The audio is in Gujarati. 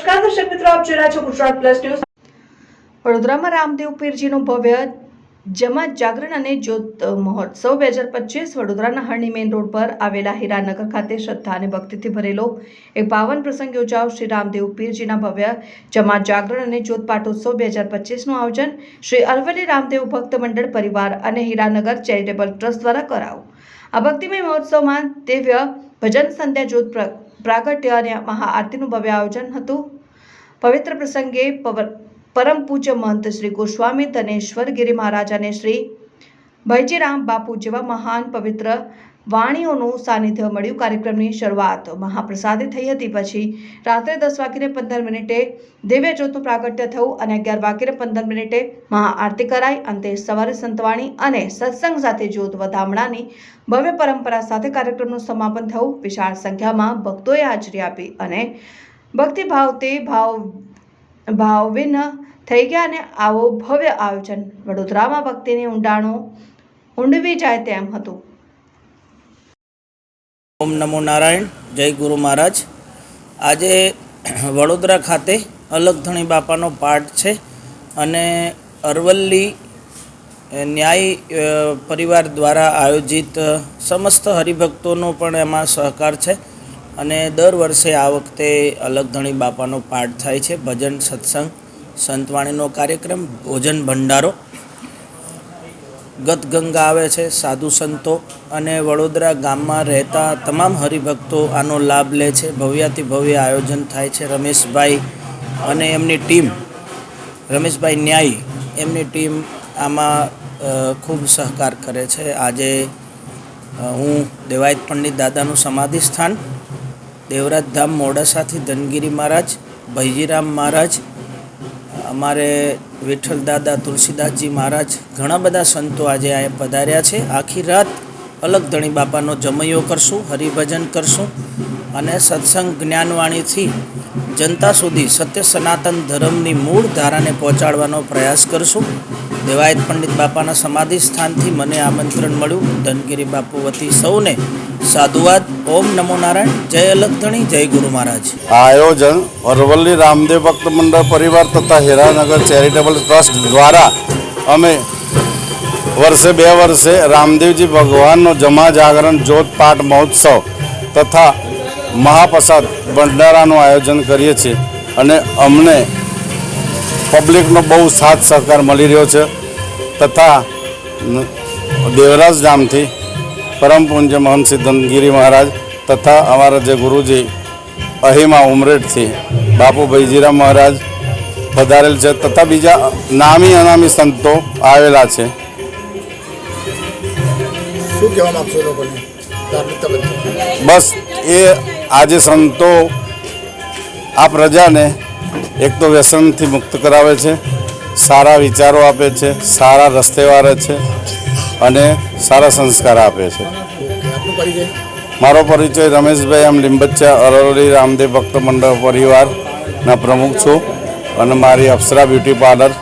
નમસ્કાર, દર્શક મિત્રો, આપ જોઈ રહ્યા છો ગુજરાત પ્લસ ન્યૂઝ. વડોદરામાં રામદેવ પીરજીનું ભવ્ય જમાત જાગરણ અને જ્યોત મહોત્સવ બે હજાર પચીસ વડોદરાના હરણી મેઇન રોડ પર આવેલા હીરાનગર ખાતે શ્રદ્ધા અને ભક્તિથી ભરેલો એક પાવન પ્રસંગ યોજાયો. શ્રી રામદેવ પીરજીના ભવ્ય જમાત જાગરણ અને જ્યોત પાટોત્સવ બે હજાર પચીસનું આયોજન શ્રી અરવલ્લી રામદેવ ભક્ત મંડળ પરિવાર અને હીરાનગર ચેરિટેબલ ટ્રસ્ટ દ્વારા કરાવો આ ભક્તિમય મહોત્સવમાં દિવ્ય ભજન સંધ્યા જ્યોત પ્રાગટ્ય અને મહાઆરતીનું ભવ્ય આયોજન હતું. પવિત્ર પ્રસંગે પરમ પૂજ્ય મહંત શ્રી ગોસ્વામી, ધનેશ્વર ગિરી મહારાજ અને શ્રી ભયજીરામ બાપુ જેવા મહાન પવિત્ર વાણીઓનું સાનિધ્ય મળ્યું. કાર્યક્રમની શરૂઆત મહાપ્રસાદે થઈ હતી. પછી રાત્રે દસ વાગીને પંદર મિનિટે દિવ્ય જ્યોતનું પ્રાગટ્ય થયું અને અગિયાર વાગીને પંદર મિનિટે મહાઆરતી કરાઈ. અંતે સવારે સંતવાણી અને સત્સંગ સાથે જ્યોત વધામણાની ભવ્ય પરંપરા સાથે કાર્યક્રમનું સમાપન થયું. વિશાળ સંખ્યામાં ભક્તોએ હાજરી આપી અને ભક્તિભાવથી ભાવ, ભાવવિન થઈ ગયા અને આવો ભવ્ય આયોજન. વડોદરામાં ભક્તિની ઊંડાણો ઊંડવી જાય તેમ હતું. ઓમ નમો નારાયણ, જય ગુરુ મહારાજ. આજે વડોદરા ખાતે અલગધણી બાપાનો પાઠ છે અને અરવલ્લી ન્યાય પરિવાર દ્વારા આયોજિત સમસ્ત હરિભક્તોનો પણ એમાં સહકાર છે અને દર વર્ષે આ વખતે અલગધણી બાપાનો પાઠ થાય છે. ભજન, સત્સંગ, સંતવાણીનો કાર્યક્રમ, ભોજન ભંડારો ગત ગંગા આવે છે, સાધુ સંતો અને વડોદરા ગામમાં રહેતા તમામ હરિભક્તો આનો લાભ લે છે. ભવ્યાતિ ભવ્ય આયોજન થાય છે રમેશભાઈ અને એમની ટીમ. રમેશભાઈ ન્યાય એમની ટીમ આમાં ખૂબ સહકાર કરે છે. આજે હું દેવાયત પંડિત દાદાનું સમાધિ સ્થાન, દેવરાજ ધામ મોડાસાથી ધનગીરી મહારાજ ભૈજીરામ મહારાજ અમારે વિઠ્ઠલ દાદા તુલસીદાસજી મહારાજ ઘણા બધા સંતો આજે અહીંયા પધાર્યા છે. આખી રાત અલગ ધણી બાપાનો જમૈયો કરશું, હરિભજન કરશું અને સત્સંગ જ્ઞાનવાણીથી જનતા સુધી સત્ય સનાતન ધર્મની મૂળ ધારાને પહોંચાડવાનો પ્રયાસ કરશું. દેવાયત પંડિત બાપાના સમાધિ સ્થાનથી મને આમંત્રણ મળ્યું. ધનગીરી બાપુ વતી સૌને સાધુવાદ. ઓમ નમો નારાયણ. જય અલગધણી જય ગુરુ મહારાજ. આ આયોજન અરવલ્લી રામદેવ ભક્ત મંડળ પરિવાર તથા હીરાનગર ચેરિટેબલ ટ્રસ્ટ દ્વારા અમે વર્ષે બે વર્ષે રામદેવજી ભગવાનનો જમા જાગરણ જોત પાઠ મહોત્સવ તથા મહાપ્રસાદ ભંડારાનું આયોજન કરીએ છીએ અને અમને પબ્લિકનો બહુ સાથ સહકાર મળી રહ્યો છે તથા દેવરાજ ધામથી પરમ પૂજ્ય મહંત સિદ્ધનગીરી મહારાજ તથા અમારા જે ગુરુજી અહિમા ઉમરેઠથી બાપુ ભૈજીરામ મહારાજ પધારેલ છે તથા બીજા નામી અનામી સંતો આવેલા છે. શું કહેવા માંગશો લોકોને? બસ એ આજે સંતો આ પ્રજાને એક તો વ્યસનથી મુક્ત કરાવે છે સારા વિચારો આપે છે સારા રસ્તે વાળે છે અને સારા સંસ્કાર આપે છે. મારો પરિચય રમેશભાઈ, આમ લીંબચ્ચા અરવલ્લી, રામદેવ ભક્ત મંડળ પરિવારના પ્રમુખ છું અને મારી અપ્સરા બ્યુટી પાર્લર